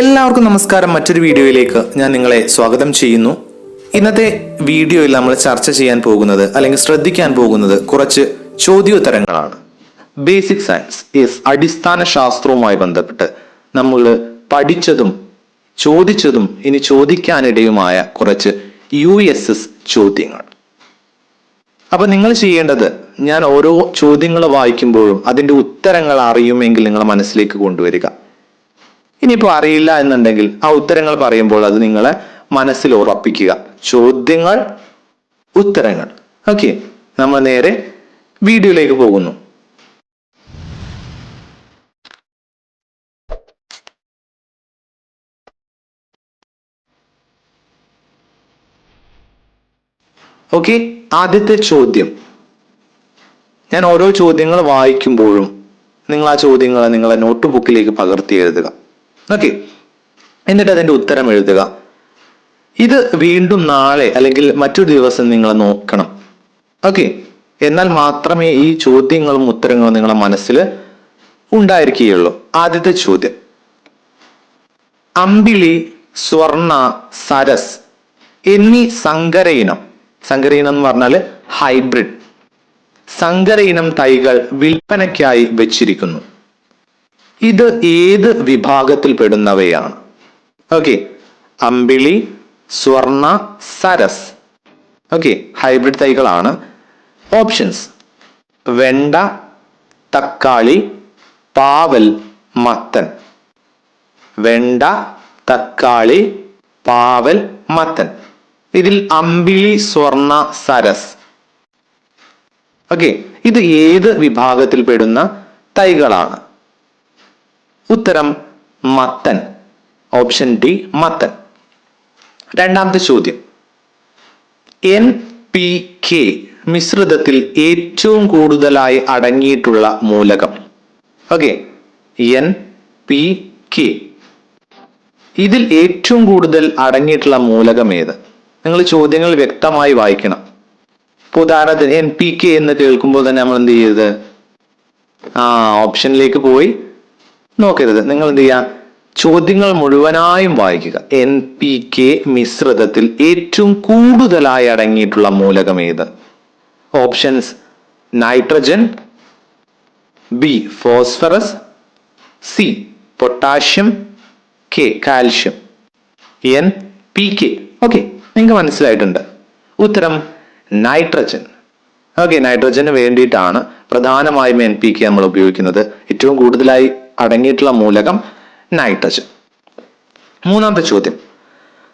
എല്ലാവർക്കും നമസ്കാരം. മറ്റൊരു വീഡിയോയിലേക്ക് ഞാൻ നിങ്ങളെ സ്വാഗതം ചെയ്യുന്നു. ഇന്നത്തെ വീഡിയോയിൽ നമ്മൾ ചർച്ച ചെയ്യാൻ പോകുന്നത് അല്ലെങ്കിൽ ശ്രദ്ധിക്കാൻ പോകുന്നത് കുറച്ച് ചോദ്യോത്തരങ്ങളാണ്. ബേസിക് സയൻസ് യെസ് അടിസ്ഥാന ശാസ്ത്രവുമായി ബന്ധപ്പെട്ട് നമ്മൾ പഠിച്ചതും ചോദിച്ചതും ഇനി ചോദിക്കാനിടയുമായ കുറച്ച് യു എസ് എസ് ചോദ്യങ്ങൾ. അപ്പൊ നിങ്ങൾ ചെയ്യേണ്ടത് ഞാൻ ഓരോ ചോദ്യങ്ങൾ വായിക്കുമ്പോഴും അതിന്റെ ഉത്തരങ്ങൾ അറിയുമെങ്കിൽ നിങ്ങളെ മനസ്സിലേക്ക് കൊണ്ടുവരിക. ഇനിയിപ്പോൾ അറിയില്ല എന്നുണ്ടെങ്കിൽ ആ ഉത്തരങ്ങൾ പറയുമ്പോൾ അത് നിങ്ങളെ മനസ്സിൽ ഉറപ്പിക്കുക. ചോദ്യങ്ങൾ ഉത്തരങ്ങൾ. ഓക്കെ നമ്മൾ നേരെ വീഡിയോയിലേക്ക് പോകുന്നു. ഓക്കെ ആദ്യത്തെ ചോദ്യം. ഞാൻ ഓരോ ചോദ്യങ്ങൾ വായിക്കുമ്പോഴും നിങ്ങൾ ആ ചോദ്യങ്ങൾ നിങ്ങളെ നോട്ട് ബുക്കിലേക്ക് പകർത്തി എഴുതുക. ഓക്കെ എന്നിട്ട് അതിന്റെ ഉത്തരം എഴുതുക. ഇത് വീണ്ടും നാളെ അല്ലെങ്കിൽ മറ്റൊരു ദിവസം നിങ്ങൾ നോക്കണം. ഓക്കെ എന്നാൽ മാത്രമേ ഈ ചോദ്യങ്ങളും ഉത്തരങ്ങളും നിങ്ങളുടെ മനസ്സിൽ ഉണ്ടായിരിക്കുകയുള്ളൂ. ആദ്യത്തെ ചോദ്യം. അമ്പിളി സ്വർണ സരസ് എന്നീ സങ്കര ഇനം സങ്കര ഇനം എന്ന് പറഞ്ഞാൽ ഹൈബ്രിഡ് സങ്കര ഇനം തൈകൾ വിൽപ്പനയ്ക്കായി വെച്ചിരിക്കുന്നു. ഇത് ഏത് വിഭാഗത്തിൽ പെടുന്നവയാണ്? Okay Ambili Swarna Saras. Okay hybrid തൈകളാണ് ഓപ്ഷൻസ് വെണ്ട തക്കാളി പാവൽ മത്തൻ. വെണ്ട തക്കാളി പാവൽ മത്തൻ. ഇതിൽ അമ്പിളി സ്വർണ സരസ്. ഓക്കെ ഇത് ഏത് വിഭാഗത്തിൽ പെടുന്ന തൈകളാണ്? ഉത്തരം മത്തൻ. ഓപ്ഷൻ ഡി മത്തൻ. രണ്ടാമത്തെ ചോദ്യം. എൻ പി കെ മിശ്രിതത്തിൽ ഏറ്റവും കൂടുതലായി അടങ്ങിയിട്ടുള്ള മൂലകം. ഓക്കെ എൻ പി കെ ഇതിൽ ഏറ്റവും കൂടുതൽ അടങ്ങിയിട്ടുള്ള മൂലകം ഏത്? നിങ്ങൾ ചോദ്യങ്ങൾ വ്യക്തമായി വായിക്കണം. ഇപ്പൊ ഉദാഹരണത്തിന് എൻ പി കെ എന്ന് കേൾക്കുമ്പോൾ തന്നെ നമ്മൾ എന്ത് ചെയ്യരുത്? ആ ഓപ്ഷനിലേക്ക് പോയി. നോക്കരുത്. നിങ്ങൾ എന്ത് ചെയ്യുക ചോദ്യങ്ങൾ മുഴുവനായും വായിക്കുക. എൻ പി കെ മിശ്രിതത്തിൽ ഏറ്റവും കൂടുതലായി അടങ്ങിയിട്ടുള്ള മൂലകം ഏത്? Options nitrogen B phosphorus C potassium K calcium N P K okay നിങ്ങൾക്ക് മനസ്സിലായിട്ടുണ്ട്. ഉത്തരം നൈട്രജൻ ഓക്കെ നൈട്രജന് വേണ്ടിയിട്ടാണ് പ്രധാനമായും എൻ പി കെ നമ്മൾ ഉപയോഗിക്കുന്നത്. ഏറ്റവും കൂടുതലായി അടങ്ങിയിട്ടുള്ള മൂലകം നൈട്രജൻ മൂന്നാമത്തെ ചോദ്യം.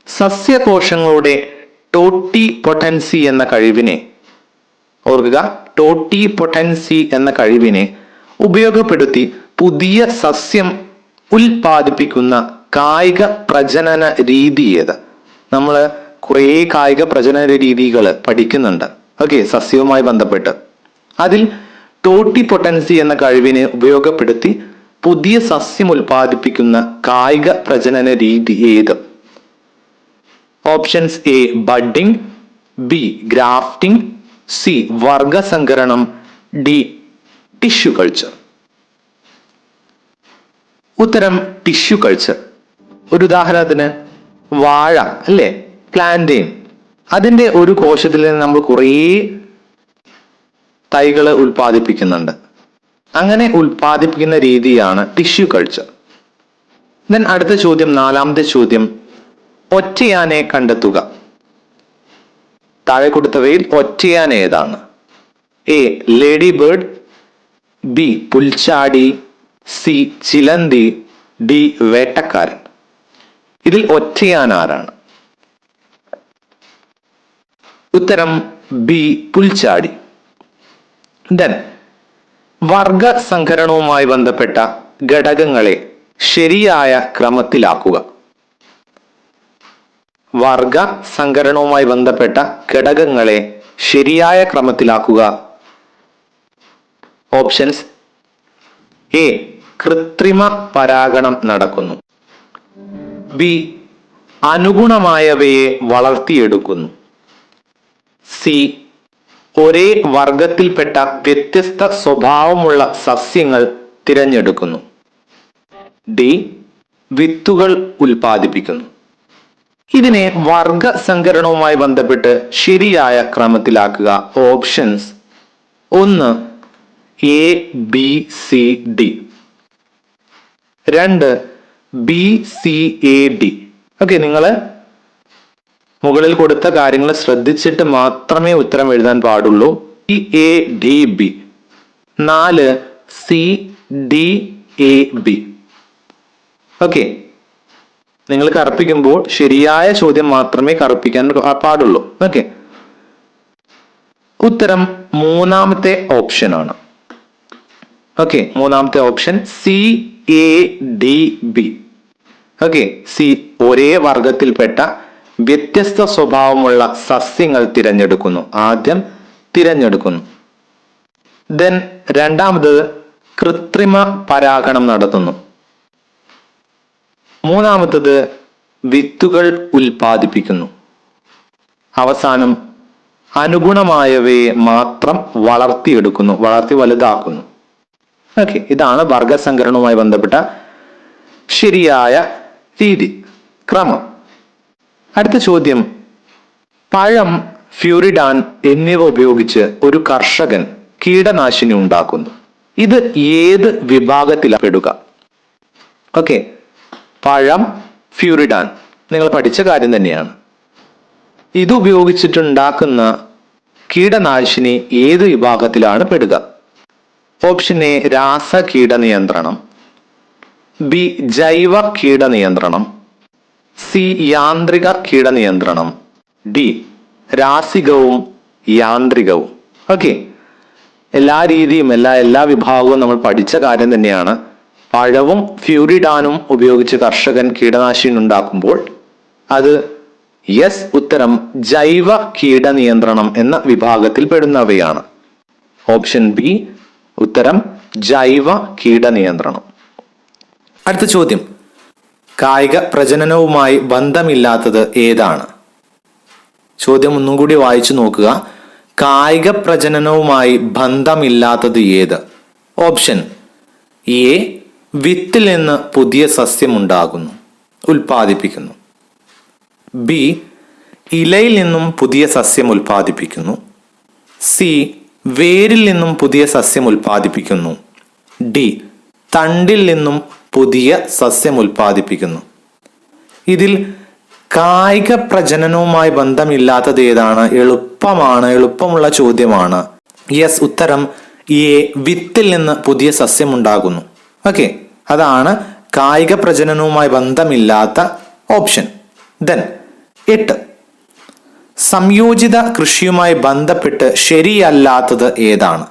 സസ്യകോശങ്ങളുടെ ടോട്ടി പൊട്ടൻസി എന്ന കഴിവിനെ ഓർക്കുക. ടോട്ടി പൊട്ടൻസി എന്ന കഴിവിനെ ഉപയോഗപ്പെടുത്തി പുതിയ സസ്യം ഉൽപാദിപ്പിക്കുന്ന കായിക പ്രജനന രീതി ഏത്? നമ്മൾ കുറേ കായിക പ്രജനന രീതികൾ പഠിക്കുന്നുണ്ട്. ഓക്കെ സസ്യവുമായി ബന്ധപ്പെട്ട്. അതിൽ ടോട്ടി പൊട്ടൻസി എന്ന കഴിവിനെ ഉപയോഗപ്പെടുത്തി പുതിയ സസ്യം ഉൽപ്പാദിപ്പിക്കുന്ന കായിക പ്രജനന രീതി ഏത്? Options A budding B grafting C വർഗസങ്കരണം D tissue culture. ഉത്തരം ടിഷ്യൂ കൾച്ചർ. ഒരു ഉദാഹരണത്തിന് വാഴ അല്ലേ? പ്ലാന്റെയിൻ അതിന്റെ ഒരു കോശത്തിൽ നിന്ന് നമ്മൾ കുറേ തൈകൾ ഉൽപ്പാദിപ്പിക്കുന്നുണ്ട്. അങ്ങനെ ഉൽപ്പാദിപ്പിക്കുന്ന രീതിയാണ് ടിഷ്യൂ കൾച്ചർ ദെൻ അടുത്ത ചോദ്യം നാലാമത്തെ ചോദ്യം ഒറ്റയാനെ കണ്ടെത്തുക. താഴെ കൊടുത്തവയിൽ ഒറ്റയാന ഏതാണ്? എ ലേഡി ബേർഡ് ബി പുൽച്ചാടി. സി ചിലന്തി. ഡി വേട്ടക്കാരൻ. ഇതിൽ ഒറ്റയാൻ ആരാണ്? ഉത്തരം ബി പുൽച്ചാടി. ദെൻ വർഗസങ്കരണവുമായി ബന്ധപ്പെട്ട ഘടകങ്ങളെ ശരിയായ ക്രമത്തിലാക്കുക. വർഗ സംഘരണവുമായി ബന്ധപ്പെട്ട ഘടകങ്ങളെ ശരിയായ ക്രമത്തിലാക്കുക. Options A. കൃത്രിമ പരാഗണം നടക്കുന്നു. ബി. അനുഗുണമായവയെ വളർത്തിയെടുക്കുന്നു. സി. ഒരേ വർഗത്തിൽപ്പെട്ട വ്യത്യസ്ത സ്വഭാവമുള്ള സസ്യങ്ങൾ തിരഞ്ഞെടുക്കുന്നു. ഡി. വിത്തുകൾ ഉൽപ്പാദിപ്പിക്കുന്നു. ഇതിനെ വർഗ സങ്കരണവുമായി ബന്ധപ്പെട്ട് ശരിയായ ക്രമത്തിലാക്കുക. ഓപ്ഷൻസ് ഒന്ന് എ ബി സി ഡി. രണ്ട് B C A D. Okay നിങ്ങൾ മുകളിൽ കൊടുത്ത കാര്യങ്ങൾ ശ്രദ്ധിച്ചിട്ട് മാത്രമേ ഉത്തരം എഴുതാൻ പാടുള്ളൂ. ഇ എ ഡി ബി നാല് C D A B okay നിങ്ങൾ കറുപ്പിക്കുമ്പോൾ ശരിയായ ചോദ്യം മാത്രമേ കറുപ്പിക്കാൻ പാടുള്ളൂ. ഓക്കെ ഉത്തരം മൂന്നാമത്തെ ഓപ്ഷൻ ആണ്. ഓക്കെ മൂന്നാമത്തെ option C A D B okay C ഒരേ വർഗത്തിൽപ്പെട്ട വ്യത്യസ്ത സ്വഭാവമുള്ള സസ്യങ്ങൾ തിരഞ്ഞെടുക്കുന്നു. ആദ്യം തിരഞ്ഞെടുക്കുന്നു. ദെൻ രണ്ടാമത് കൃത്രിമ പരാഗണം നടത്തുന്നു. മൂന്നാമത്തത് വിത്തുകൾ ഉൽപ്പാദിപ്പിക്കുന്നു. അവസാനം അനുഗുണമായവയെ മാത്രം വളർത്തിയെടുക്കുന്നു വളർത്തി വലുതാക്കുന്നു. ഓക്കെ ഇതാണ് വർഗസംകരണവുമായി ബന്ധപ്പെട്ട ശരിയായ രീതി ക്രമം. അടുത്ത ചോദ്യം. പഴം ഫ്യൂരിഡാൻ എന്നിവ ഉപയോഗിച്ച് ഒരു കർഷകൻ കീടനാശിനി ഉണ്ടാക്കുന്നു. ഇത് ഏത് വിഭാഗത്തിലാണ് പെടുക? ഓക്കെ. പഴം ഫ്യൂരിഡാൻ നിങ്ങൾ പഠിച്ച കാര്യം തന്നെയാണ്. ഇത് ഉപയോഗിച്ചിട്ടുണ്ടാക്കുന്ന കീടനാശിനി ഏത് വിഭാഗത്തിലാണ് പെടുക? ഓപ്ഷൻ എ രാസ കീടനിയന്ത്രണം ബി ജൈവ കീടനിയന്ത്രണം സി യാന്ത്രിക കീടനിയന്ത്രണം. ഡി രാസികവും യാന്ത്രികവും. ഓക്കെ. എല്ലാ രീതിയും എല്ലാ എല്ലാ വിഭാഗവും നമ്മൾ പഠിച്ച കാര്യം തന്നെയാണ്. പഴവും ഫ്യൂരിഡാനും ഉപയോഗിച്ച് കർഷകൻ കീടനാശിനി ഉണ്ടാക്കുമ്പോൾ അത് യെസ് ഉത്തരം ജൈവ കീടനിയന്ത്രണം എന്ന വിഭാഗത്തിൽ പെടുന്നവയാണ്. ഓപ്ഷൻ ബി ഉത്തരം ജൈവ കീടനിയന്ത്രണം. അടുത്ത ചോദ്യം. കായിക പ്രജനനവുമായി ബന്ധമില്ലാത്തത് ഏതാണ്? ചോദ്യം ഒന്നും കൂടി വായിച്ചു നോക്കുക. കായിക പ്രജനനവുമായി ബന്ധമില്ലാത്തത് ഏത്? ഓപ്ഷൻ എ വിത്തിൽ നിന്ന് പുതിയ സസ്യമുണ്ടാകുന്നു ഉൽപ്പാദിപ്പിക്കുന്നു. ബി ഇലയിൽ നിന്നും പുതിയ സസ്യം ഉൽപ്പാദിപ്പിക്കുന്നു. സി വേരിൽ നിന്നും പുതിയ സസ്യം ഉൽപ്പാദിപ്പിക്കുന്നു. ഡി തണ്ടിൽ നിന്നും പുതിയ സസ്യം ഉൽപ്പാദിപ്പിക്കുന്നു. ഇതിൽ കായിക പ്രജനനവുമായി ബന്ധമില്ലാത്തത് ഏതാണ്? എളുപ്പമാണ്. എളുപ്പമുള്ള ചോദ്യമാണ്. യെസ് ഉത്തരം എ വിത്തിൽ നിന്ന് പുതിയ സസ്യം ഉണ്ടാകുന്നു. ഓക്കെ അതാണ് കായിക പ്രജനനവുമായി ബന്ധമില്ലാത്ത ഓപ്ഷൻ ദെൻ എട്ട്. സംയോജിത കൃഷിയുമായി ബന്ധപ്പെട്ട് ശരിയല്ലാത്തത് ഏതാണ്?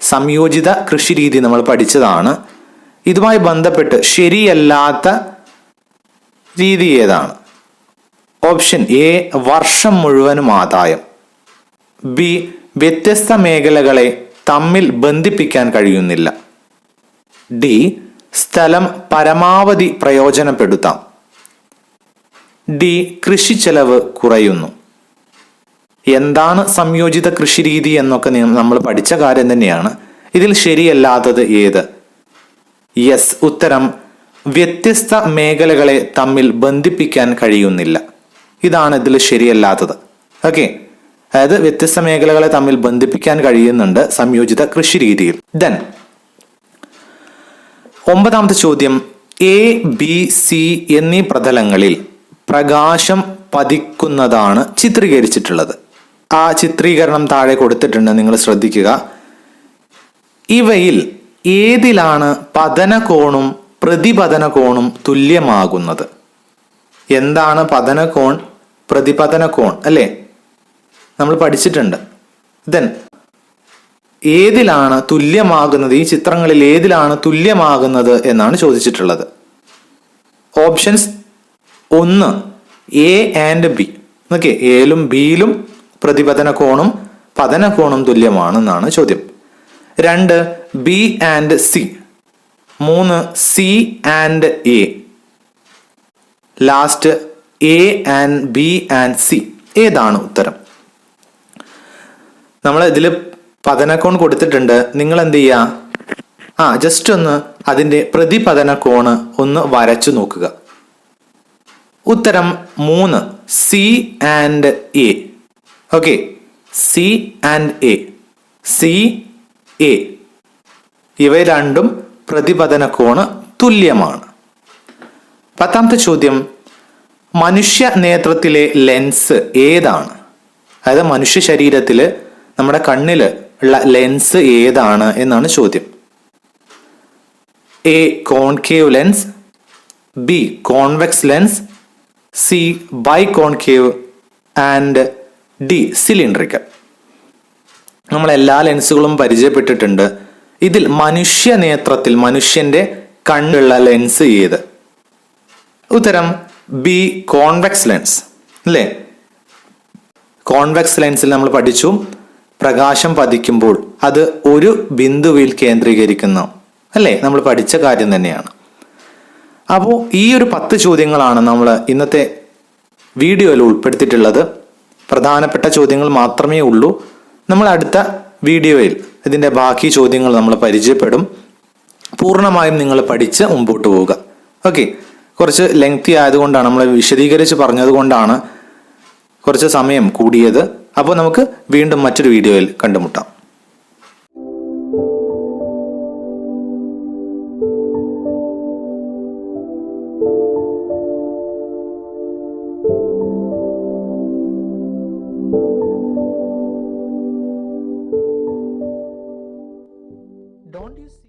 സംയോജിത കൃഷി രീതി നമ്മൾ പഠിച്ചതാണ്. ഇതുമായി ബന്ധപ്പെട്ട് ശരിയല്ലാത്ത രീതി ഏതാണ്? ഓപ്ഷൻ എ വർഷം മുഴുവനും ആദായം. ബി വ്യത്യസ്ത മേഖലകളെ തമ്മിൽ ബന്ധിപ്പിക്കാൻ കഴിയുന്നില്ല. ഡി സ്ഥലം പരമാവധി പ്രയോജനപ്പെടുത്താം. ഡി കൃഷി ചെലവ് കുറയുന്നു. എന്താണ് സംയോജിത കൃഷി രീതി എന്നൊക്കെ നമ്മൾ പഠിച്ച കാര്യം തന്നെയാണ്. ഇതിൽ ശരിയല്ലാത്തത് ഏത്? യെസ് ഉത്തരം വ്യത്യസ്ത മേഖലകളെ തമ്മിൽ ബന്ധിപ്പിക്കാൻ കഴിയുന്നില്ല. ഇതാണ് ഇതിൽ ശരിയല്ലാത്തത്. ഓക്കെ. അതായത് വ്യത്യസ്ത മേഖലകളെ തമ്മിൽ ബന്ധിപ്പിക്കാൻ കഴിയുന്നുണ്ട് സംയോജിത കൃഷി രീതിയിൽ ദെൻ ഒമ്പതാമത്തെ ചോദ്യം എ ബി സി എന്നീ പ്രതലങ്ങളിൽ പ്രകാശം പതിക്കുന്നതാണ് ചിത്രീകരിച്ചിട്ടുള്ളത്. ആ ചിത്രീകരണം താഴെ കൊടുത്തിട്ടുണ്ട് നിങ്ങൾ ശ്രദ്ധിക്കുക. ഇവയിൽ ഏതിലാണ് പതനകോണും പ്രതിപതന കോണും തുല്യമാകുന്നത്? എന്താണ് പതനകോൺ പ്രതിപതനകോൺ അല്ലേ? നമ്മൾ പഠിച്ചിട്ടുണ്ട്. ദെൻ ഏതിലാണ് തുല്യമാകുന്നത്? ഈ ചിത്രങ്ങളിൽ ഏതിലാണ് തുല്യമാകുന്നത് എന്നാണ് ചോദിച്ചിട്ടുള്ളത്. ഓപ്ഷൻസ് ഒന്ന് എ ആൻഡ് ബി ഓക്കെ എയിലും ബിയിലും പ്രതിപതന കോണും പതന കോണും തുല്യമാണെന്നാണ് ചോദ്യം. രണ്ട് ബി ആൻഡ് സി മൂന്ന് C and A last A and B and C ഏതാണ് ഉത്തരം? നമ്മൾ ഇതിൽ പതനക്കോൺ കൊടുത്തിട്ടുണ്ട്. നിങ്ങൾ എന്ത് ചെയ്യുക ആ ജസ്റ്റ് ഒന്ന് അതിന്റെ പ്രതിപതന കോണ് ഒന്ന് വരച്ചു നോക്കുക. ഉത്തരം മൂന്ന് C and A okay C and A C A. ഇവ രണ്ടും പ്രതിപതന കോണ് തുല്യമാണ്. പത്താമത്തെ ചോദ്യം മനുഷ്യ നേത്രത്തിലെ ലെൻസ് ഏതാണ്? അതായത് മനുഷ്യ ശരീരത്തിൽ നമ്മുടെ കണ്ണിൽ ഉള്ള ലെൻസ് ഏതാണ് എന്നാണ് ചോദ്യം. A concave lens B convex lens C bi concave and D cylindrical നമ്മൾ എല്ലാ ലെൻസുകളും പരിചയപ്പെട്ടിട്ടുണ്ട്. ഇതിൽ മനുഷ്യ നേത്രത്തിൽ മനുഷ്യന്റെ കണ്ണുള്ള ലെൻസ് ഏത്? ഉത്തരം ബി കോൺവെക്സ് ലെൻസ് അല്ലേ? കോൺവെക്സ് ലെൻസിൽ നമ്മൾ പഠിച്ചു. പ്രകാശം പതിക്കുമ്പോൾ അത് ഒരു ബിന്ദുവിൽ കേന്ദ്രീകരിക്കുന്നു. അല്ലേ? നമ്മൾ പഠിച്ച കാര്യം തന്നെയാണ്. അപ്പോൾ ഈ ഒരു പത്ത് ചോദ്യങ്ങളാണ് നമ്മൾ ഇന്നത്തെ വീഡിയോയിൽ ഉൾപ്പെടുത്തിയിട്ടുള്ളത്. പ്രധാനപ്പെട്ട ചോദ്യങ്ങൾ മാത്രമേ ഉള്ളൂ. നമ്മൾ അടുത്ത വീഡിയോയിൽ ഇതിന്റെ ബാക്കി ചോദ്യങ്ങൾ നമ്മൾ പരിചയപ്പെടും. പൂർണമായും നിങ്ങൾ പഠിച്ച് മുമ്പോട്ട് പോവുക. ഓക്കെ കുറച്ച് ലെങ്തി ആയതുകൊണ്ടാണ് നമ്മൾ വിശദീകരിച്ച് പറഞ്ഞതുകൊണ്ടാണ് കുറച്ച് സമയം കൂടിയത്. അപ്പോൾ നമുക്ക് വീണ്ടും മറ്റൊരു വീഡിയോയിൽ കണ്ടുമുട്ടാം.